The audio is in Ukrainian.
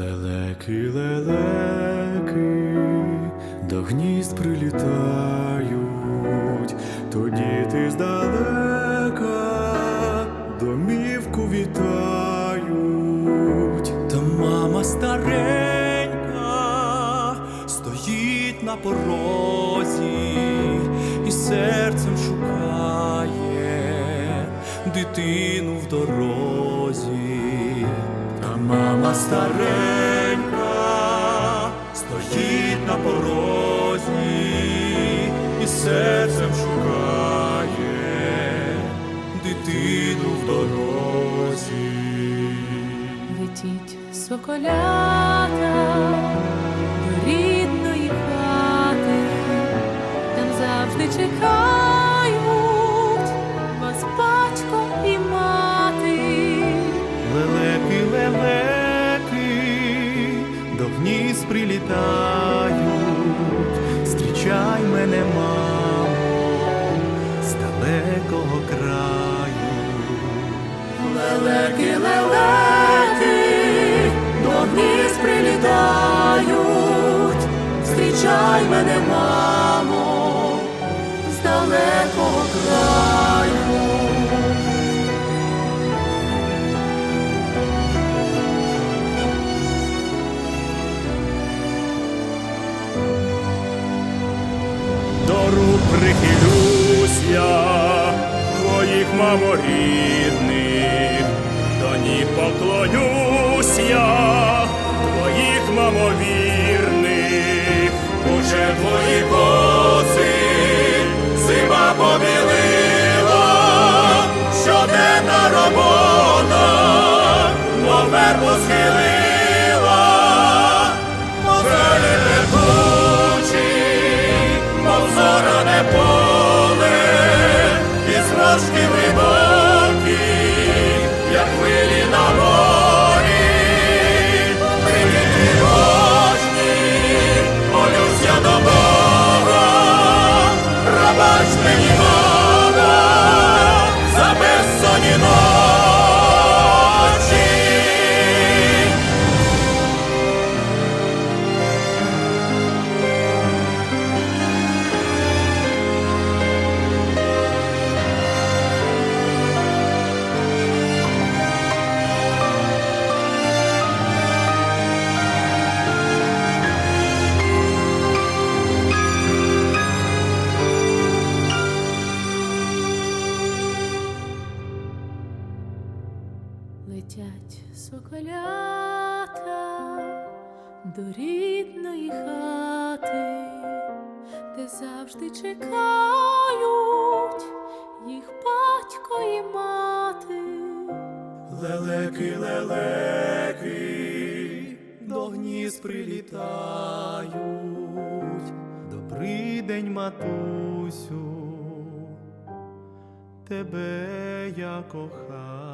Лелеки, лелеки, до гнізд прилітають, тоді ти здалека домівку вітають. Та мама старенька стоїть на порозі і серцем шукає дитину в дорозі. Мама старенька стоїть на порозі і серцем шукає дитину в дорозі. Летіть соколята до рідної хати, там завжди чекають Лелеки, лелеки, до гнізд прилітають, зустрічай мене, мамо, з далекого краю. До рук прихилюсь я, твоїх мамо рідних, до ніг поклонюсь Летять соколята до рідної хати, де завжди чекають їх батько і мати. Лелеки, лелеки, до гнізд прилітають. Добрий день, матусю, тебе я кохаю.